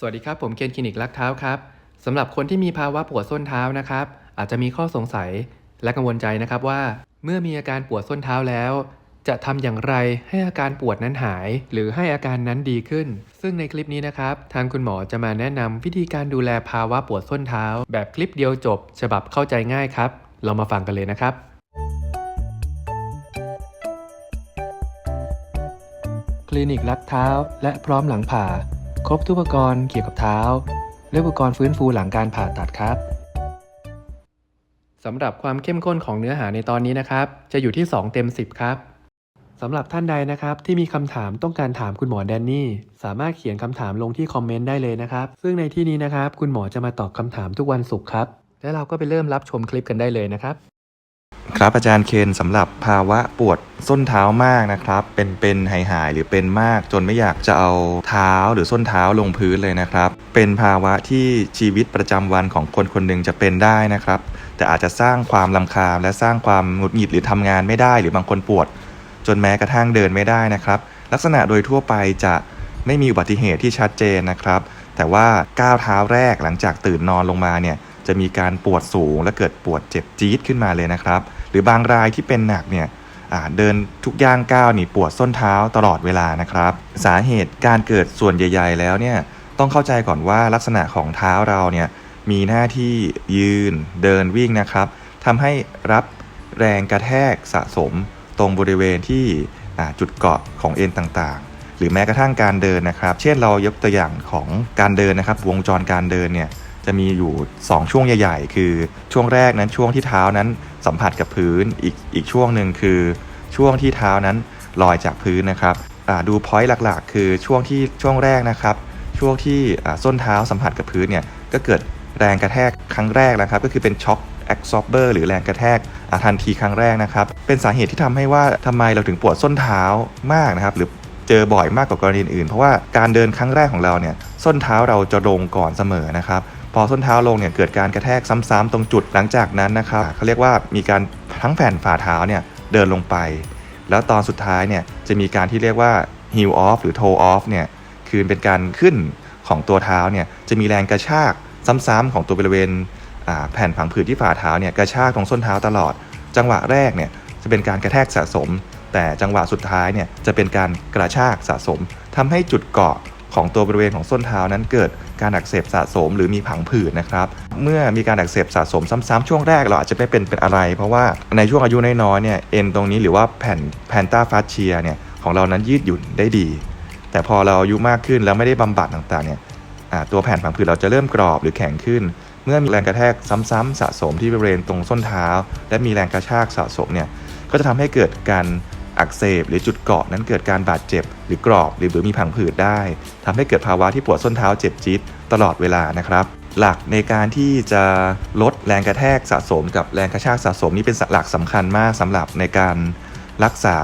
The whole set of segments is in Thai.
สวัสดีครับ ผมเคนคลินิกลักเท้าครับสำหรับคนที่มีภาวะปวดส้นเท้านะครับ อาจจะมีข้อสงสัยและกังวลใจนะครับว่า เมื่อมีอาการปวดส้นเท้าแล้ว จะทำอย่างไรให้อาการปวดนั้นหาย หรือให้อาการนั้นดีขึ้น ซึ่งในคลิปนี้นะครับ ทางคุณหมอจะมาแนะนำวิธีการดูแลภาวะปวดส้นเท้า แบบคลิปเดียวจบ ฉบับเข้าใจง่ายครับ เรามาฟังกันเลยนะครับคลินิกรักเท้า และพร้อมหลังผ่า ครบทุกอุปกรณ์เกี่ยวกับเท้า และอุปกรณ์ฟื้นฟูหลังการผ่าตัดครับสำหรับความเข้มข้นของเนื้อหาในตอนนี้นะครับ จะอยู่ที่ 2 เต็ม 10 ครับสำหรับท่านใดนะครับที่มีคำถามต้องการถามคุณหมอแดนนี่ สามารถเขียนคำถามลงที่คอมเมนต์ได้เลยนะครับ ซึ่งในที่นี้นะครับ คุณหมอจะมาตอบคำถามทุกวันศุกร์ครับ และเราก็ไปเริ่มรับชมคลิปกันได้เลยนะครับ ครับอาจารย์เคนสำหรับภาวะปวดส้นเท้ามากนะครับ เป็นเป็นหายหายหรือเป็นมากจนไม่อยากจะเอาเท้าหรือส้นเท้าลงพื้นเลยนะครับ เป็นภาวะที่ชีวิตประจำวันของคนคนหนึ่งจะเป็นได้นะครับ แต่อาจจะสร้างความลำคาญและสร้างความหงุดหงิดหรือทำงานไม่ได้ หรือบางคนปวด จนแม้กระทั่งเดินไม่ได้นะครับ ลักษณะโดยทั่วไปจะไม่มีอุบัติเหตุที่ชัดเจนนะครับ แต่ว่าก้าวเท้าแรกหลังจากตื่นนอนลงมาเนี่ยจะมีการปวดสูงและเกิดปวดเจ็บจี๊ดขึ้นมาเลยนะครับ รือบางรายที่เป็นหนักเนี่ยเดินทุกย่างก้าวนี่ปวดส้นเท้าตลอดเวลานะครับ สาเหตุการเกิดส่วนใหญ่ ๆ แล้วเนี่ยต้องเข้าใจก่อนว่าลักษณะของเท้าเราเนี่ยมีหน้าที่ยืนเดินวิ่งนะครับทำให้รับแรงกระแทกสะสมตรงบริเวณที่จุดเกาะของเอ็นต่างๆ หรือแม้กระทั่งการเดินนะครับ เช่นเรายกตัวอย่างของการเดินนะครับ วงจรการเดินเนี่ย จะมีอยู่ 2 ช่วงใหญ่ๆ คือช่วงแรกนั้นช่วงที่เท้านั้นสัมผัสกับพื้นอีกอีกช่วงหนึ่งคือช่วงที่เท้านั้นลอยจากพื้นนะครับดูพอยต์หลักๆ คือช่วงที่ช่วงแรกนะครับ ช่วงที่ส้นเท้าสัมผัสกับพื้นเนี่ยก็เกิดแรงกระแทกครั้งแรกนะครับ ก็คือเป็นช็อคแอ s ซอ b เบอร์หรือแรงกระแทกทันทีครั้งแรกนะครับ เป็นสาเหตุที่ทำให้ว่าทำไมเราถึงปวดส้นเท้ามากนะครับ หรือเจอบ่อยมากกว่ากรณีอื่น เพราะว่าการเดินครั้งแรกของเราเนี่ยส้นเท้าเราจะลงก่อนเสมอนะครับ พอส้นเท้าลงเนี่ยเกิดการกระแทกซ้ำๆตรงจุดหลังจากนั้นนะครับเขาเรียกว่ามีการทั้งแผ่นฝ่าเท้าเนี่ยเดินลงไป แล้วตอนสุดท้ายเนี่ยจะมีการที่เรียกว่า heel off หรือ toe off เนี่ยคือเป็นการขึ้นของตัวเท้าเนี่ยจะมีแรงกระชากซ้ำๆของตัวบริเวณแผ่นผังผืดที่ฝ่าเท้าเนี่ยกระชากตรงส้นเท้าตลอด จังหวะแรกเนี่ยจะเป็นการกระแทกสะสม แต่จังหวะสุดท้ายเนี่ยจะเป็นการกระชากสะสมทำให้จุดเกาะ ของตัวบริเวณของส้นเท้านั้นเกิดการอักเสบสะสมหรือมีผังผืดนะครับเมื่อมีการอักเสบสะสมซ้ำๆช่วงแรกเราอาจจะไม่เป็นเป็นอะไร เพราะว่าในช่วงอายุน้อยๆเนี่ยเอ็นตรงนี้หรือว่าแผ่นแพนตาฟาเชียเนี่ยของเรานั้นยืดหยุ่นได้ดี แต่พอเราอายุมากขึ้นแล้วไม่ได้บำบัดต่างๆเนี่ยตัวแผ่นผังผืดเราจะเริ่มกรอบหรือแข็งขึ้น เมื่อมีแรงกระแทกซ้ำๆสะสมที่บริเวณตรงส้นเท้า และมีแรงกระชากสะสมเนี่ยก็จะทำให้เกิดการ อักเสบหรือจุดเกาะนั้นเกิดการบาดเจ็บ หรือกรอบหรือหรือมีผังผืดได้ทำให้เกิดภาวะที่ปวดส้นเท้าเจ็บจี๊ดตลอดเวลานะครับ หลักในการที่จะลดแรงกระแทกสะสม กับแรงกระชากสะสมนี่เป็นหลักสำคัญมากสำหรับในการรักษา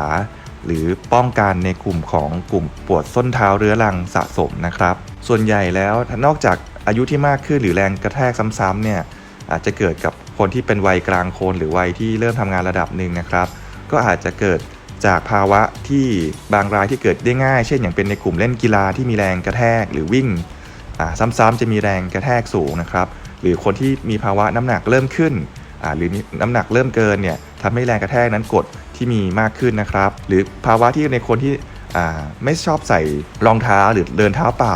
หรือป้องกันในกลุ่มของกลุ่มปวดส้นเท้าเรื้อรังสะสมนะครับ ส่วนใหญ่แล้วนอกจากอายุที่มากขึ้นหรือแรงกระแทกซ้ำๆเนี่ยอาจจะเกิดกับคนที่เป็นวัยกลางคนหรือวัยที่เริ่มทำงานระดับหนึ่งนะครับ ก็อาจจะเกิด จากภาวะที่บางรายที่เกิดได้ง่าย เช่นอย่างเป็นในกลุ่มเล่นกีฬาที่มีแรงกระแทกหรือวิ่งซ้ำๆจะมีแรงกระแทกสูงนะครับ หรือคนที่มีภาวะน้ำหนักเริ่มขึ้นหรือน้ำหนักเริ่มเกินเนี่ยทำให้แรงกระแทกนั้นกดที่มีมากขึ้นนะครับ หรือภาวะที่ในคนที่ไม่ชอบใส่รองเท้าหรือเดินเท้าเปล่า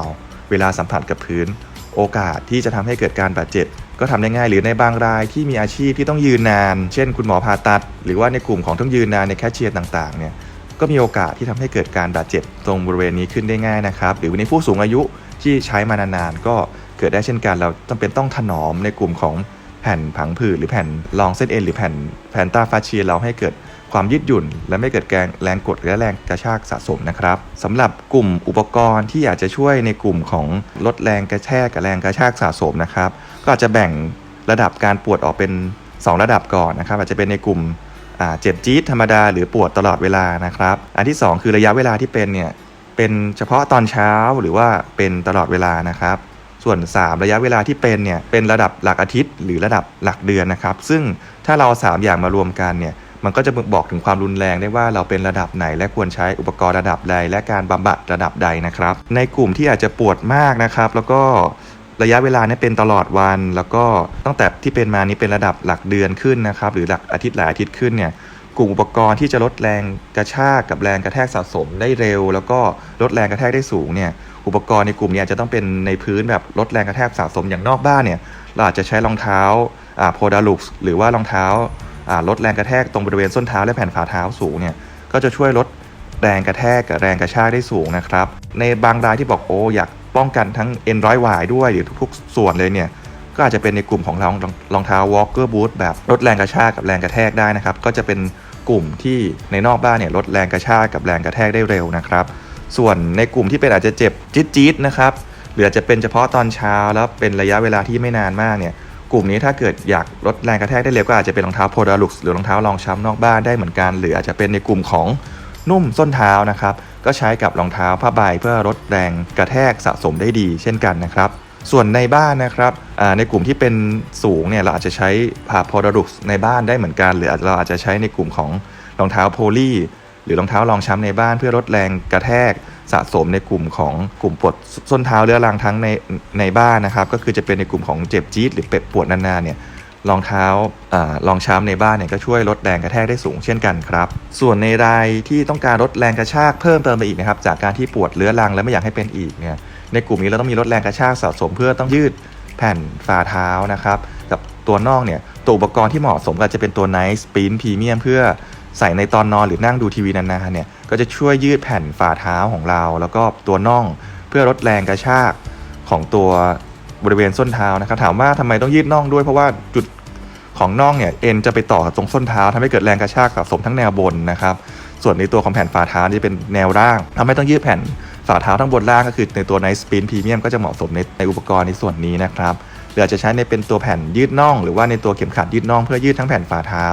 เวลาสัมผัสกับพื้น โอกาสที่จะทำให้เกิดการบาดเจ็บ ก็ทำได้ง่ายหรือในบางรายที่มีอาชีพที่ต้องยืนนาน เช่น คุณหมอผ่าตัด หรือว่าในกลุ่มของต้องยืนนานในแคชเชียร์ต่างๆเนี่ยก็มีโอกาสที่ทำให้เกิดการบาดเจ็บตรงบริเวณนี้ขึ้นได้ง่ายนะครับ หรือในผู้สูงอายุที่ใช้มานานๆก็เกิดได้เช่นกันเราจำเป็นต้องถนอมในกลุ่มของแผ่นผังผืดหรือแผ่นรองเส้นเอ็นหรือแผ่นแผ่นตาฟาเชียเราให้เกิด ความยืดหยุ่น และไม่เกิดแรงแรงกดและแรงกระชากสะสมนะครับสำหรับกลุ่มอุปกรณ์ที่อยากจะช่วยในกลุ่มของลดแรงกระแทกกับแรงกระชากสะสมนะครับ ก็อาจจะแบ่งระดับการปวดออกเป็น 2 ระดับก่อนนะครับ อาจจะเป็นในกลุ่มเจ็บจี๊ดธรรมดาหรือปวดตลอดเวลานะครับ อันที่ 2 คือระยะเวลาที่เป็นเนี่ยเป็นเฉพาะตอนเช้าหรือว่าเป็นตลอดเวลานะครับ ส่วน 3 ระยะเวลาที่เป็นเนี่ยเป็นระดับหลักอาทิตย์ หรือระดับหลักเดือนนะครับ ซึ่งถ้าเรา 3 อย่างมารวมกันเนี่ย มันก็จะบอกถึงความรุนแรงได้ว่าเราเป็นระดับไหน และควรใช้อุปกรณ์ระดับใด และการบำบัดระดับใดนะครับ ในกลุ่มที่อาจจะปวดมากนะครับ แล้วก็ระยะเวลาเนี่ยเป็นตลอดวัน แล้วก็ตั้งแต่ที่เป็นมานี้เป็นระดับหลักเดือนขึ้นนะครับ หรือหลักอาทิตย์หลายอาทิตย์ขึ้นเนี่ยกลุ่มอุปกรณ์ที่จะลดแรงกระชากกับแรงกระแทกสะสมได้เร็ว แล้วก็ลดแรงกระแทกได้สูงเนี่ยอุปกรณ์ในกลุ่มนี้อาจจะต้องเป็นในพื้นแบบลดแรงกระแทกสะสมอย่างนอกบ้านเนี่ยเราอาจจะใช้รองเท้าโพดาลุกหรือว่ารองเท้า ลดแรงกระแทกตรงบริเวณส้นเท้าและแผ่นฝ่าเท้าสูงเนี่ยก็จะช่วยลดแรงกระแทกกับแรงกระชากได้สูงนะครับ ในบางรายที่บอกโอ้อยากป้องกันทั้งเอ็นร้อยหวายด้วยหรือทุกๆ ส่วนเลยเนี่ยก็อาจจะเป็นในกลุ่มของรองรองเท้า Walker Boot แบบลดแรงกระชากกับแรงกระแทกได้นะครับ ก็จะเป็นกลุ่มที่ในนอกบ้านเนี่ยลดแรงกระชากกับแรงกระแทกได้เร็วนะครับ ส่วนในกลุ่มที่เป็นอาจจะเจ็บจี๊ดๆนะครับหรืออาจจะเป็นเฉพาะตอนเช้าแล้วเป็นระยะเวลาที่ไม่นานมากเนี่ย กลุ่มนี้ถ้าเกิดอยากลดแรงกระแทกได้เร็วก็อาจจะเป็นรองเท้าโพดาลุกหรือรองเท้ารองช้ำนอกบ้านได้เหมือนกัน หรืออาจจะเป็นในกลุ่มของนุ่มส้นเท้านะครับ ก็ใช้กับรองเท้าผ้าใบเพื่อลดแรงกระแทกสะสมได้ดี เช่นกันนะครับ ส่วนในบ้านนะครับในกลุ่มที่เป็นสูงเนี่ยเราอาจจะใช้ผ่าโพดาลุกในบ้านได้เหมือนกัน หรือเราอาจจะใช้ในกลุ่มของรองเท้าโพลีหรือรองเท้ารองช้ำในบ้านเพื่อลดแรงกระแทก สะสมในกลุ่มของกลุ่มปวดส้นเท้าเรื้อรังทั้งในในบ้านนะครับ ก็คือจะเป็นในกลุ่มของเจ็บจี๊ดหรือเป็ดปวดนานๆเนี่ยรองเท้ารองช้ำในบ้านเนี่ยก็ช่วยลดแรงกระแทกได้สูงเช่นกันครับ ส่วนในรายที่ต้องการลดแรงกระชากเพิ่มเติมไปอีกนะครับ จากการที่ปวดเรื้อรังและไม่อยากให้เป็นอีกเนี่ย ในกลุ่มนี้เราต้องมีลดแรงกระชากสะสมเพื่อต้องยืดแผ่นฝ่าเท้านะครับ กับตัวนอกเนี่ยตัวอุปกรณ์ที่เหมาะสมก็จะเป็นตัว Nice Spin Premium เพื่อ ใส่ในตอนนอนหรือนั่งดูทีวีนานๆเนี่ยก็จะช่วยยืดแผ่นฝ่าเท้าของเรา แล้วก็ตัวน่องเพื่อลดแรงกระชากของตัวบริเวณส้นเท้านะครับถามว่าทำไมต้องยืดน่องด้วยเพราะว่าจุดของน่องเนี่ยเอ็นจะไปต่อตรงส้นเท้าทำให้เกิดแรงกระชากสะสมทั้งแนวบนนะครับ ส่วนในตัวของแผ่นฝ่าเท้านี่เป็นแนวร่างทำให้ต้องยืดแผ่นฝ่าเท้าทั้งบนล่างก็คือในตัว Nice Spin Premium ก็จะเหมาะสมในในอุปกรณ์ในส่วนนี้นะครับหรืออาจจะใช้ในเป็นตัวแผ่นยืดน่อง หรือว่าในตัวเข็มขัดยืดน่องเพื่อยืดทั้งแผ่นฝ่าเท้า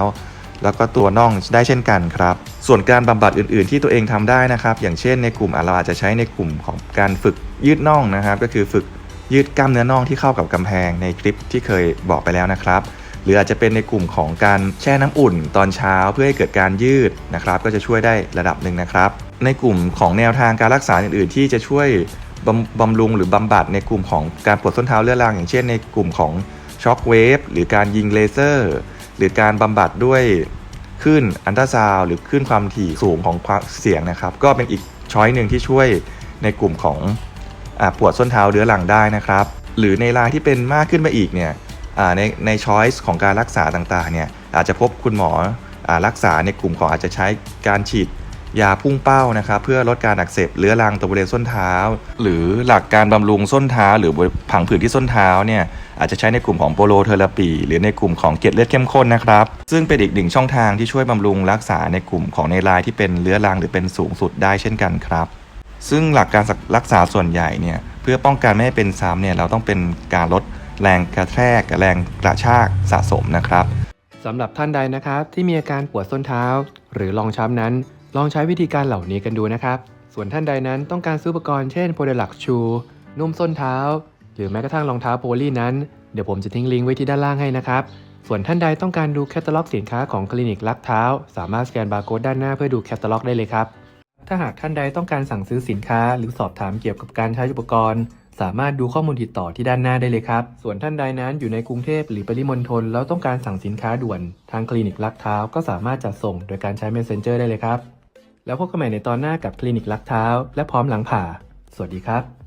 แล้วก็ตัวน่องได้เช่นกันครับ ส่วนการบำบัดอื่น ๆ ที่ตัวเองทำได้นะครับ อย่างเช่นในกลุ่มเราอาจจะใช้ในกลุ่มของการฝึกยืดน่องนะครับ ก็คือฝึกยืดกล้ามเนื้อน่องที่เข้ากับกำแพงในคลิปที่เคยบอกไปแล้วนะครับ หรืออาจจะเป็นในกลุ่มของการแช่น้ำอุ่นตอนเช้าเพื่อให้เกิดการยืดนะครับ ก็จะช่วยได้ระดับหนึ่งนะครับ ในกลุ่มของแนวทางการรักษาอื่น ๆ ที่จะช่วยบำบำรุงหรือบำบัดในกลุ่มของการปวดส้นเท้าเรื้อรังอย่างเช่นในกลุ่มของช็อคเวฟหรือการยิงเลเซอร์ หรือการบำบัดด้วยคลื่นอันตราซาวหรือคลื่นความถี่สูงของความเสียงนะครับ ก็เป็นอีกช้อยหนึ่งที่ช่วยในกลุ่มของอปวดส้นเท้าเรื้อรังได้นะครับ หรือในรายที่เป็นมากขึ้นมาอีกเนี่ยในในช้อยส์ของการรักษาต่างๆเนี่ยอาจจะพบคุณหมออรักษาในกลุ่มของอาจจะใช้การฉีดยาพุ่งเป้านะครับ เพื่อลดการอักเสบเรื้อรังตัวบริเวณส้นเท้า หรือหลักการบำรุงส้นเท้า หรือผังผืดที่ส้นเท้าเนี่ย อาจจะใช้ในกลุ่มของโปโลเทอราปี หรือในกลุ่มของเกล็ดเลือดเข้มข้นนะครับ ซึ่งเป็นอีกหนึ่งช่องทางที่ช่วยบำรุงรักษาในกลุ่มของในรายที่เป็นเรื้อรังหรือเป็นสูงสุดได้เช่นกันครับ ซึ่งหลักการรักษาส่วนใหญ่เนี่ยเพื่อป้องกันไม่ให้เป็นซ้ำเนี่ยเราต้องเป็นการลดแรงกระแทกแรงกระชากสะสมนะครับสำหรับท่านใดนะครับที่มีอาการปวดส้นเท้า หรือรองช้ำนั้น ลองใช้วิธีการเหล่านี้กันดูนะครับ ส่วนท่านใดนั้นต้องการซื้ออุปกรณ์เช่นโพเดลักชูนุ่มส้นเท้า หรือแม้กระทั่งรองเท้าโพลีนั้น เดี๋ยวผมจะทิ้งลิงก์ไว้ที่ด้านล่างให้นะครับ ส่วนท่านใดต้องการดูแคตตาล็อกสินค้าของคลินิกลักเท้า สามารถสแกนบาร์โค้ดด้านหน้าเพื่อดูแคตตาล็อกได้เลยครับ ถ้าหากท่านใดต้องการสั่งซื้อสินค้า หรือสอบถามเกี่ยวกับการใช้อุปกรณ์ สามารถดูข้อมูลติดต่อที่ด้านหน้าได้เลยครับ ส่วนท่านใดนั้นอยู่ในกรุงเทพหรือปริมณฑลแล้วต้องการสั่งสินค้าด่วน ทางคลินิกลักเท้าก็สามารถจัดส่งโดยการใช้ Messenger ได้เลยครับ แล้วพบกันใหม่ในตอนหน้ากับคลินิกลักเท้า และพร้อมหลังผ่า สวัสดีครับ